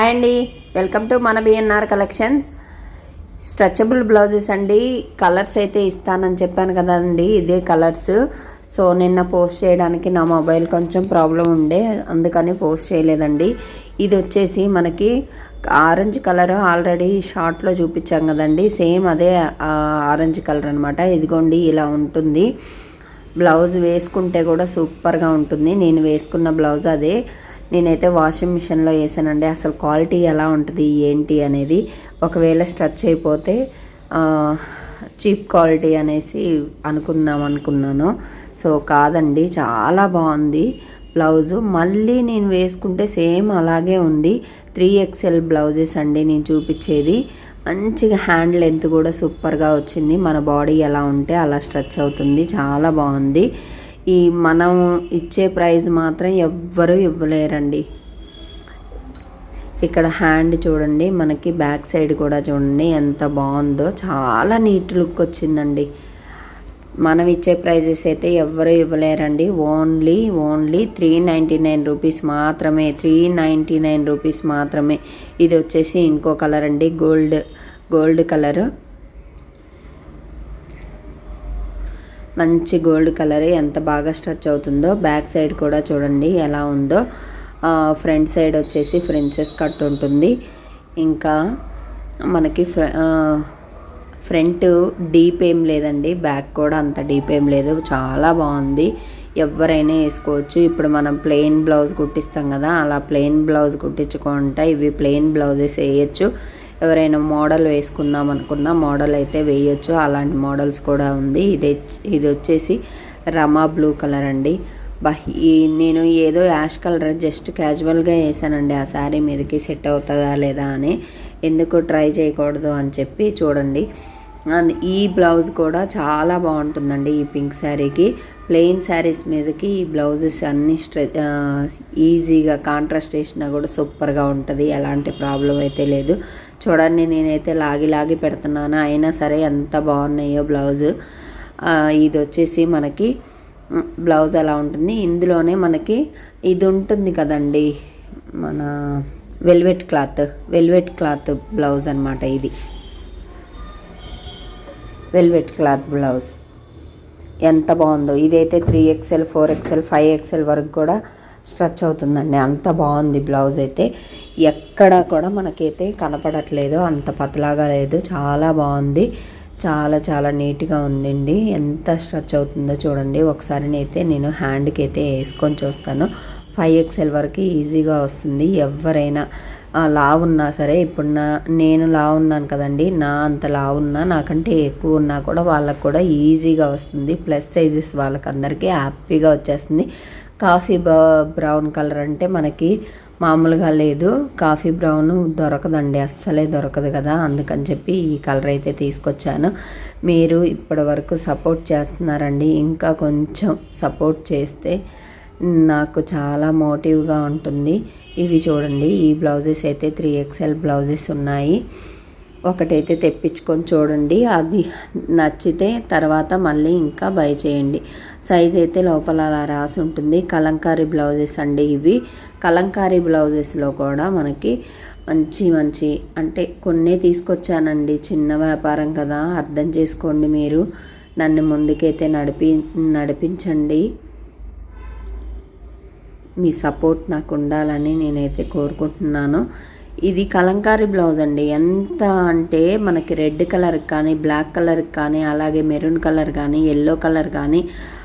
Hi అండి. Welcome to మన BNR collections stretchable blouses అండి. కలర్స్ అయితే ఇస్తానని చెప్పాను కదండి. ఇదే కలర్స్ సో నిన్న పోస్ట్ చేయడానికి నా మొబైల్ కొంచెం ప్రాబ్లం ఉండే. అందుకని పోస్ట్ చేయలేదండి. ఇది వచ్చేసి మనకి ఆరెంజ్ కలర్ ఆల్రెడీ షార్ట్లో చూపించాం కదండి. సేమ్ అదే ఆరెంజ్ కలర్ అనమాట ఇదిగోండి ఇలా ఉంటుంది. బ్లౌజ్ వేసుకుంటే కూడా సూపర్గా ఉంటుంది. నేను వేసుకున్న బ్లౌజ్ అదే. నేనైతే వాషింగ్ మిషన్లో వేసానండి. అసలు క్వాలిటీ ఎలా ఉంటుంది ఏంటి అనేది ఒకవేళ స్ట్రచ్ అయిపోతే చీప్ క్వాలిటీ అనేసి అనుకుందాం అనుకున్నాను. సో కాదండి చాలా బాగుంది బ్లౌజు. మళ్ళీ నేను వేసుకుంటే సేమ్ అలాగే ఉంది. త్రీ ఎక్స్ఎల్ బ్లౌజెస్ అండి నేను చూపించేది. మంచిగా హ్యాండ్ లెంత్ కూడా సూపర్గా వచ్చింది. మన బాడీ ఎలా ఉంటే అలా స్ట్రెచ్ అవుతుంది. చాలా బాగుంది. ఈ మనం ఇచ్చే ప్రైస్ మాత్రం ఎవ్వరూ ఇవ్వలేరండి. ఇక్కడ హ్యాండ్ చూడండి మనకి బ్యాక్ సైడ్ కూడా చూడండి ఎంత బాగుందో చాలా నీట్ లుక్ వచ్చిందండి. మనం ఇచ్చే ప్రైజెస్ అయితే ఎవ్వరు ఇవ్వలేరండి. Only only three ninety nine rupees మాత్రమే త్రీ నైంటీ నైన్ రూపీస్ మాత్రమే. ఇది వచ్చేసి ఇంకో కలర్ అండి గోల్డ్ గోల్డ్ కలర్. మంచి గోల్డ్ కలర్ ఎంత బాగా స్ట్రెచ్ అవుతుందో. బ్యాక్ సైడ్ కూడా చూడండి ఎలా ఉందో. ఫ్రంట్ సైడ్ వచ్చేసి ఫ్రెంచెస్ కట్ ఉంటుంది. ఇంకా మనకి ఫ్ర ఫ్రంట్ డీప్ ఏం లేదండి. బ్యాక్ కూడా అంత డీప్ ఏం లేదు. చాలా బాగుంది. ఎవరైనా వేసుకోవచ్చు. ఇప్పుడు మనం ప్లెయిన్ బ్లౌజ్ కుట్టిస్తాం కదా అలా ప్లెయిన్ బ్లౌజ్ కుట్టించుకుంటా ఇవి ప్లెయిన్ బ్లౌజెస్ వేయచ్చు. ఎవరైనా మోడల్ వేసుకుందాం అనుకున్నా మోడల్ అయితే వేయొచ్చు. అలాంటి మోడల్స్ కూడా ఉంది. ఇది ఇది వచ్చేసి రమా బ్లూ కలర్ అండి. బా ఈ నేను ఏదో యాష్ కలర్ జస్ట్ క్యాజువల్గా వేసానండి. ఆ శారీ మీదకి సెట్ అవుతుందా లేదా అని ఎందుకు ట్రై చేయకూడదు అని చెప్పి చూడండి. ఈ బ్లౌజ్ కూడా చాలా బాగుంటుందండి ఈ పింక్ శారీకి. ప్లెయిన్ శారీస్ మీదకి ఈ బ్లౌజెస్ అన్ని స్ట్రె ఈజీగా కాంట్రాస్ట్ వేసినా కూడా సూపర్గా ఉంటుంది. ఎలాంటి ప్రాబ్లం అయితే లేదు. చూడండి నేనైతే లాగి లాగి పెడుతున్నాను. అయినా సరే ఎంత బాగున్నాయో బ్లౌజ్. ఇది వచ్చేసి మనకి బ్లౌజ్ ఎలా ఉంటుంది? ఇందులోనే మనకి ఇది ఉంటుంది కదండి మన velvet cloth. Velvet cloth blouse అనమాట ఇది. Velvet cloth blouse. ఎంత బాగుందో. ఇదైతే three XL four XL five XL వరకు కూడా స్ట్రెచ్ అవుతుందండి. అంత బాగుంది బ్లౌజ్ అయితే. ఎక్కడ కూడా మనకైతే కనపడట్లేదు. అంత పతలాగా లేదు. చాలా బాగుంది. చాలా చాలా నీట్గా ఉందండి. ఎంత స్ట్రెచ్ అవుతుందో చూడండి. ఒకసారి అయితే నేను హ్యాండ్కి అయితే వేసుకొని చూస్తాను. ఫైవ్ ఎక్స్ఎల్ వరకు ఈజీగా వస్తుంది. ఎవరైనా లా ఉన్నా సరే ఇప్పుడు నా నేను లా ఉన్నాను కదండి నా అంత లా ఉన్నా నాకంటే ఎక్కువ ఉన్నా కూడా వాళ్ళకు కూడా ఈజీగా వస్తుంది. ప్లస్ సైజెస్ వాళ్ళకి అందరికీ హ్యాపీగా వచ్చేస్తుంది. కాఫీ బ్రౌన్ కలర్ అంటే మనకి మామూలుగా లేదు. కాఫీ బ్రౌన్ దొరకదండి అస్సలే దొరకదు కదా. అందుకని చెప్పి ఈ కలర్ అయితే తీసుకొచ్చాను. మీరు ఇప్పటి వరకు సపోర్ట్ చేస్తున్నారండి. ఇంకా కొంచెం సపోర్ట్ చేస్తే నాకు చాలా మోటివ్గా ఉంటుంది. ఇవి చూడండి ఈ బ్లౌజెస్ అయితే త్రీ ఎక్స్ఎల్ బ్లౌజెస్ ఉన్నాయి. ఒకటైతే తెప్పించుకొని చూడండి అది నచ్చితే తర్వాత మళ్ళీ ఇంకా బై చేయండి. సైజ్ అయితే లోపల అలా రాసి ఉంటుంది. కలంకారీ బ్లౌజెస్ అండి ఇవి. కలంకారీ బ్లౌజెస్లో కూడా మనకి మంచి మంచి అంటే కొన్నే తీసుకొచ్చానండి. చిన్న వ్యాపారం కదా అర్థం చేసుకోండి మీరు. నన్ను ముందుకైతే నడిపి నడిపించండి. మీ సపోర్ట్ నాకు ఉండాలని నేనైతే కోరుకుంటున్నాను. ఇది కలంకారీ బ్లౌజ్ అండి. ఎంత అంటే మనకి రెడ్ కలర్ కానీ బ్లాక్ కలర్ కానీ అలాగే మెరూన్ కలర్ కానీ ఎల్లో కలర్ కానీ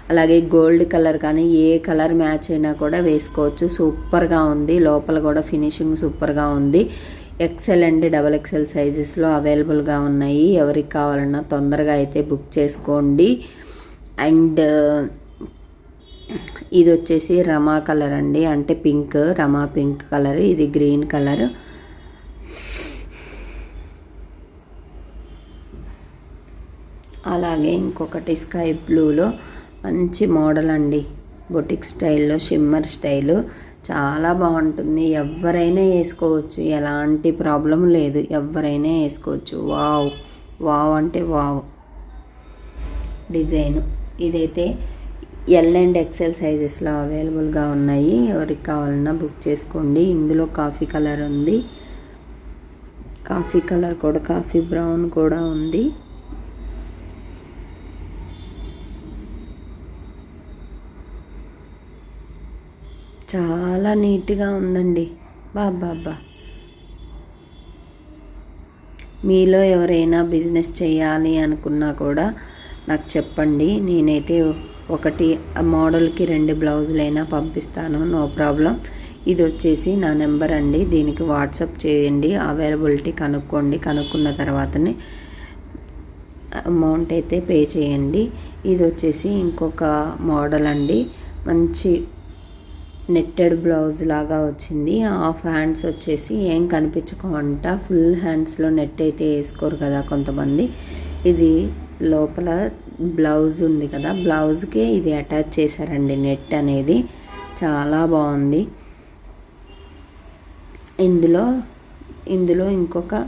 అలాగే గోల్డ్ కలర్ కానీ ఏ కలర్ మ్యాచ్ అయినా కూడా వేసుకోవచ్చు. సూపర్గా ఉంది. లోపల కూడా ఫినిషింగ్ సూపర్గా ఉంది. ఎక్సెల్ అండ్ డబల్ ఎక్సెల్ సైజెస్లో అవైలబుల్గా ఉన్నాయి. ఎవరికి కావాలన్నా తొందరగా అయితే బుక్ చేసుకోండి. అండ్ ఇది వచ్చేసి రమా కలర్ అండి. అంటే పింక్ రమా పింక్ కలర్ ఇది గ్రీన్ కలర్. అలాగే ఇంకొకటి స్కై బ్లూలో మంచి మోడల్ అండి. బొటిక్ స్టైల్లో షిమ్మర్ స్టైలు. చాలా బాగుంటుంది. ఎవరైనా వేసుకోవచ్చు. ఎలాంటి ప్రాబ్లం లేదు. ఎవరైనా వేసుకోవచ్చు. వావ్. వావ్ అంటే వావ్. డిజైన్. ఇదైతే ఎల్ అండ్ ఎక్సెల్ సైజెస్లో అవైలబుల్గా ఉన్నాయి. ఎవరికి కావాలన్నా బుక్ చేసుకోండి. ఇందులో కాఫీ కలర్ ఉంది. కాఫీ కలర్ కూడా కాఫీ బ్రౌన్ కూడా ఉంది. చాలా నీట్గా ఉందండి. బాబా మీలో ఎవరైనా బిజినెస్ చేయాలి అనుకున్నా కూడా నాకు చెప్పండి. నేనైతే ఒకటి మోడల్కి రెండు బ్లౌజులైనా పంపిస్తాను. No problem. ఇది వచ్చేసి నా నెంబర్ అండి. దీనికి వాట్సాప్ చేయండి. అవైలబిలిటీ కనుక్కోండి. కనుక్కున్న తర్వాతనే అమౌంట్ అయితే పే చేయండి. ఇది వచ్చేసి ఇంకొక మోడల్ అండి. మంచి నెట్టెడ్ బ్లౌజ్ లాగా వచ్చింది. హాఫ్ హ్యాండ్స్ వచ్చేసి ఏం కనిపించకుండా ఫుల్ హ్యాండ్స్లో నెట్ అయితే వేసుకోరు కదా కొంతమంది. ఇది లోపల బ్లౌజ్ ఉంది కదా బ్లౌజ్కే ఇది అటాచ్ చేశారండి నెట్ అనేది. చాలా బాగుంది. ఇందులో ఇందులో ఇంకొక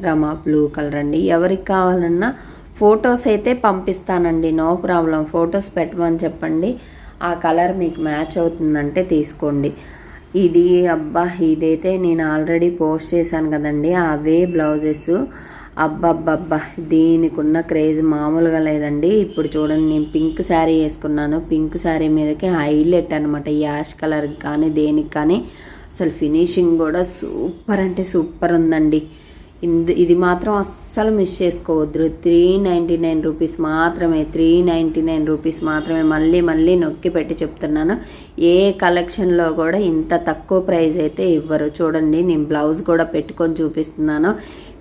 రమా బ్లూ కలర్ అండి. ఎవరికి కావాలన్నా ఫొటోస్ అయితే పంపిస్తానండి. నో ప్రాబ్లం ఫొటోస్ పెట్టమని చెప్పండి. ఆ కలర్ మీకు మ్యాచ్ అవుతుందంటే తీసుకోండి. ఇది అబ్బా ఇదైతే నేను ఆల్రెడీ పోస్ట్ చేశాను కదండి అవే బ్లౌజెస్. అబ్బబ్బబ్బా దీనికి ఉన్న క్రేజ్ మామూలుగా లేదండి. ఇప్పుడు చూడండి నేను పింక్ శారీ వేసుకున్నాను. పింక్ శారీ మీదకి హైలైట్ అనమాట యాష్ కలర్ కానీ దేనికి కానీ అసలు ఫినిషింగ్ కూడా సూపర్ అంటే సూపర్ ఉందండి. ఇంది ఇది మాత్రం అస్సలు మిస్ చేసుకోవద్దు. త్రీ నైంటీ నైన్ రూపీస్ మాత్రమే త్రీ నైంటీ నైన్ రూపీస్ మాత్రమే మళ్ళీ మళ్ళీ నొక్కి పెట్టి చెప్తున్నాను. ఏ కలెక్షన్లో కూడా ఇంత తక్కువ ప్రైస్ అయితే ఇవ్వరు. చూడండి నేను బ్లౌజ్ కూడా పెట్టుకొని చూపిస్తున్నాను.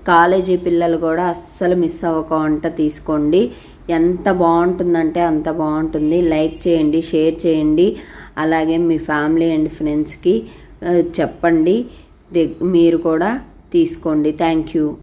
కాలేజీ పిల్లలు కూడా అస్సలు మిస్ అవ్వకుండా తీసుకోండి. ఎంత బాగుంటుందంటే అంత బాగుంటుంది. లైక్ చేయండి షేర్ చేయండి. అలాగే మీ ఫ్యామిలీ అండ్ ఫ్రెండ్స్కి చెప్పండి. మీరు కూడా తీసుకోండి. Thank you.